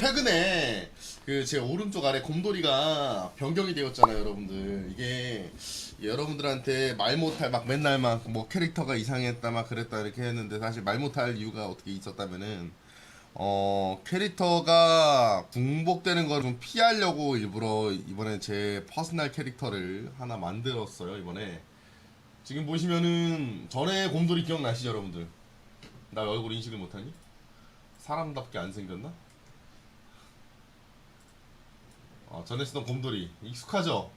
최근에 그 제 오른쪽 아래 곰돌이가 변경이 되었잖아요, 여러분들. 이게 여러분들한테 말 못할 막 맨날 막 뭐 캐릭터가 이상했다 막 그랬다 이렇게 했는데 사실 말 못할 이유가 어떻게 있었다면은 어 캐릭터가 궁복되는 걸 좀 피하려고 일부러 이번에 제 퍼스널 캐릭터를 하나 만들었어요 이번에 지금 보시면은 전에 곰돌이 기억나시죠 여러분들 나 얼굴 인식을 못하니? 사람답게 안 생겼나? 어, 전에 쓰던 곰돌이 익숙하죠?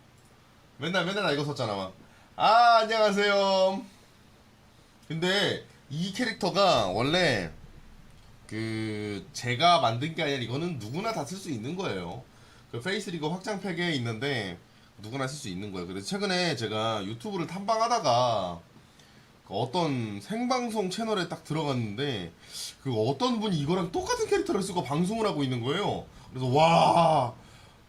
맨날 맨날 나 이거 썼잖아 막. 아 안녕하세요 근데 이 캐릭터가 원래 그 제가 만든 게 아니라 이거는 누구나 다 쓸 수 있는 거예요 그 페이스리그 확장팩에 있는데 누구나 쓸 수 있는 거예요 그래서 최근에 제가 유튜브를 탐방하다가 그 어떤 생방송 채널에 딱 들어갔는데 그 어떤 분이 이거랑 똑같은 캐릭터를 쓰고 방송을 하고 있는 거예요. 그래서 와,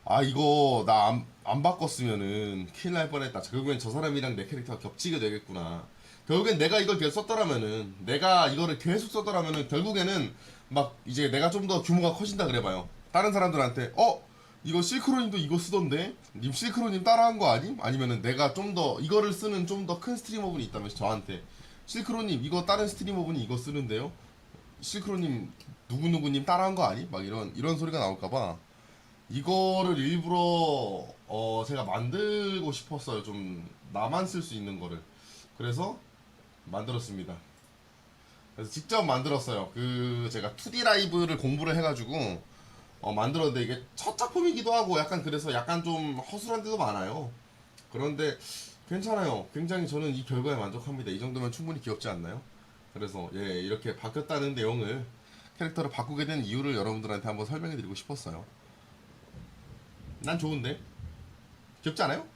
아 이거 나 안 안 바꿨으면은 큰일 날 뻔했다. 결국엔 저 사람이랑 내 캐릭터가 겹치게 되겠구나. 결국엔 내가 이걸 계속 썼더라면은 내가 이거를 계속 썼더라면은 결국에는 막 이제 내가 좀 더 규모가 커진다 그래봐요. 다른 사람들한테 어 이거 실크로님도 이거 쓰던데 님 실크로님 따라한 거 아님? 아니면은 내가 좀 더 이거를 쓰는 좀 더 큰 스트리머분이 있다면 저한테 실크로님 이거 다른 스트리머분이 이거 쓰는데요 실크로님 누구누구님 따라한 거 아니? 막 이런 이런 소리가 나올까봐 이거를 일부러 어 제가 만들고 싶었어요 좀 나만 쓸 수 있는 거를 그래서 만들었습니다 그래서 직접 만들었어요 그 제가 2D 라이브를 공부를 해가지고 어, 만들었는데 이게 첫 작품이기도 하고 약간 그래서 약간 좀 허술한 데도 많아요. 그런데 괜찮아요. 굉장히 저는 이 결과에 만족합니다. 이 정도면 충분히 귀엽지 않나요? 그래서 예 이렇게 바뀌었다는 내용을 캐릭터를 바꾸게 된 이유를 여러분들한테 한번 설명해 드리고 싶었어요. 난 좋은데 귀엽지 않아요?